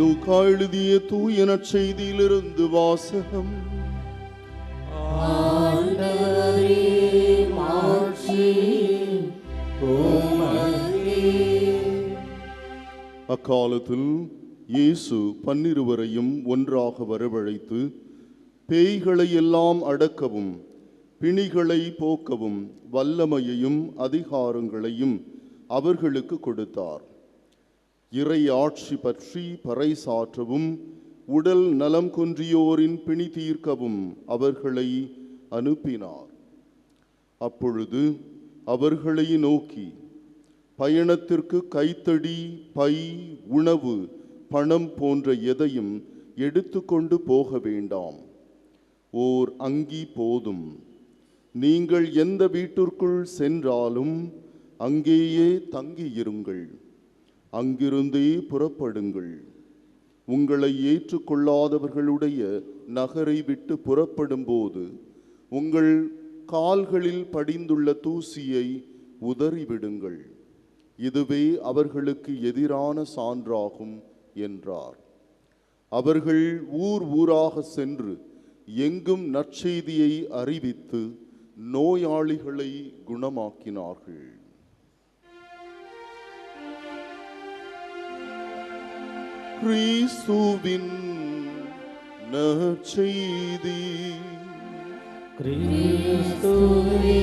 லூக்கா எழுதிய தூய நற்செய்தியிலிருந்து வாசகம். அக்காலத்தில் இயேசு பன்னிருவரையும் ஒன்றாக வரவழைத்து பேய்களை எல்லாம் அடக்கவும் பிணிகளை போக்கவும் வல்லமையையும் அதிகாரங்களையும் அவர்களுக்கு கொடுத்தார். இறை ஆட்சி பற்றி பறைசாற்றவும் உடல் நலம் குன்றியோரின் பிணி தீர்க்கவும் அவர்களை அனுப்பினார். அப்பொழுது அவர்களை நோக்கி பயணத்திற்கு கைத்தடி பை உணவு பணம் போன்ற எதையும் எடுத்துக்கொண்டு போக வேண்டாம். ஓர் அங்கி போதும். நீங்கள் எந்த வீட்டிற்குள் சென்றாலும் அங்கேயே தங்கியிருங்கள். அங்கிருந்தே புறப்படுங்கள். உங்களை ஏற்றுக்கொள்ளாதவர்களுடைய நகரை விட்டு புறப்படும்போது உங்கள் கால்களில் படிந்துள்ள தூசியை உதறிவிடுங்கள். இதுவே அவர்களுக்கு எதிரான சான்றாகும் என்றார். அவர்கள் ஊர் ஊராக சென்று எங்கும் நற்செய்தியை அறிவித்து நோயாளிகளை குணமாக்கினார்கள். கிறிஸ்துவின் நற்செய்தி கிறிஸ்துவே